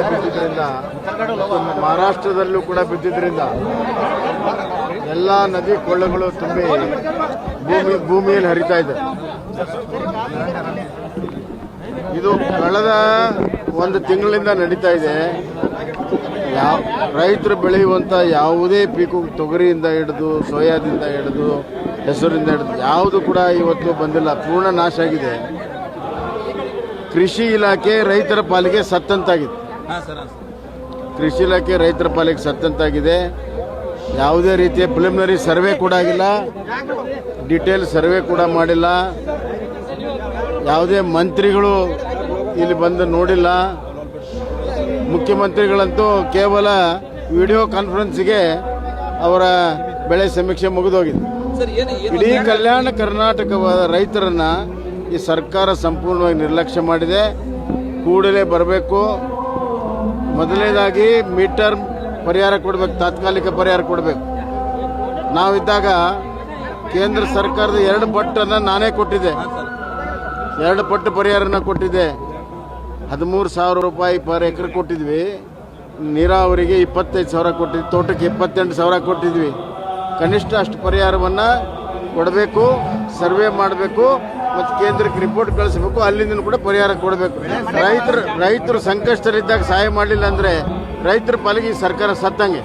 ಮಳೆ ಬಿದ್ದಿದ್ದರಿಂದ, ಮಹಾರಾಷ್ಟ್ರದಲ್ಲೂ ಕೂಡ ಬಿದ್ದಿದ್ದರಿಂದ ಎಲ್ಲ ನದಿ ಕೊಳ್ಳಗಳು ತುಂಬಿ ಭೂಮಿ, ಭೂಮಿಯಲ್ಲಿ ಹರಿತಾ ಇದೆ. ಇದು ಕಳೆದ ಒಂದು ತಿಂಗಳಿಂದ ನಡೀತಾ ಇದೆ. ಯಾವ, ರೈತರು ಬೆಳೆಯುವಂಥ ಯಾವುದೇ ಪೀಕು ತೊಗರಿಯಿಂದ ಹಿಡಿದು, ಸೋಯಾದಿಂದ ಹಿಡಿದು, ಹೆಸರಿಂದ ಹಿಡಿದು, ಯಾವುದು ಕೂಡ ಇವತ್ತು ಬಂದಿಲ್ಲ, ಪೂರ್ಣ ನಾಶ ಆಗಿದೆ. ಕೃಷಿ ಇಲಾಖೆ ರೈತರ ಪಾಲಿಗೆ ಸತ್ತಂತಾಗಿದೆ. ಕೃಷಿ ಇಲಾಖೆ ರೈತರ ಪಾಲಿಗೆ ಸತ್ತಂತಾಗಿದೆ ಯಾವುದೇ ರೀತಿಯ ಪ್ರಿಲಿಮಿನರಿ ಸರ್ವೆ ಕೂಡ ಆಗಿಲ್ಲ. ಡಿಟೇಲ್ ಸರ್ವೆ ಕೂಡ ಮಾಡಿಲ್ಲ. ಯಾವುದೇ ಮಂತ್ರಿಗಳು ಇಲ್ಲಿ ಬಂದು ನೋಡಿಲ್ಲ. ಮುಖ್ಯಮಂತ್ರಿಗಳಂತೂ ಕೇವಲ ವಿಡಿಯೋ ಕಾನ್ಫರೆನ್ಸ್ಗೆ ಅವರ ಬೆಳೆ ಸಮೀಕ್ಷೆ ಮುಗಿದೋಗಿದೆ. ಇಡೀ ಕಲ್ಯಾಣ ಕರ್ನಾಟಕವಾದ ರೈತರನ್ನ ಈ ಸರ್ಕಾರ ಸಂಪೂರ್ಣವಾಗಿ ನಿರ್ಲಕ್ಷ್ಯ ಮಾಡಿದೆ. ಕೂಡಲೇ ಬರಬೇಕು. ಮೊದಲನೇದಾಗಿ ಮೀಟರ್ ಪರಿಹಾರ ಕೊಡಬೇಕು, ತಾತ್ಕಾಲಿಕ ಪರಿಹಾರ ಕೊಡಬೇಕು. ನಾವಿದ್ದಾಗ ಕೇಂದ್ರ ಸರ್ಕಾರದ ಎರಡು ಪಟ್ಟನ್ನು ನಾನೇ ಕೊಟ್ಟಿದ್ದೆ. ಎರಡು ಪಟ್ಟು ಪರಿಹಾರನ ಕೊಟ್ಟಿದ್ದೆ. ಹದಿಮೂರು ಸಾವಿರ ರೂಪಾಯಿ ಪರ್ ಎಕರೆ ಕೊಟ್ಟಿದ್ವಿ. ನೀರಾವರಿಗೆ ಇಪ್ಪತ್ತೈದು ಸಾವಿರ ಕೊಟ್ಟಿದ್ವಿ. ತೋಟಕ್ಕೆ ಇಪ್ಪತ್ತೆಂಟು ಸಾವಿರ ಕೊಟ್ಟಿದ್ವಿ. ಕನಿಷ್ಠ ಅಷ್ಟು ಪರಿಹಾರವನ್ನು ಕೊಡಬೇಕು, ಸರ್ವೆ ಮಾಡಬೇಕು. ಮತ್ತು ಕೇಂದ್ರಕ್ಕೆ ರಿಪೋರ್ಟ್ ಕಳಿಸಬೇಕು ಅಲ್ಲಿಂದ ಕೂಡ ಪರಿಹಾರ ಕೊಡಬೇಕು. ರೈತರು ರೈತರು ಸಂಕಷ್ಟರಿದ್ದಾಗ ಸಹಾಯ ಮಾಡಲಿಲ್ಲ ಅಂದರೆ ರೈತರ ಪಾಲಿಗೆ ಸರ್ಕಾರ ಸತ್ತಂಗೆ.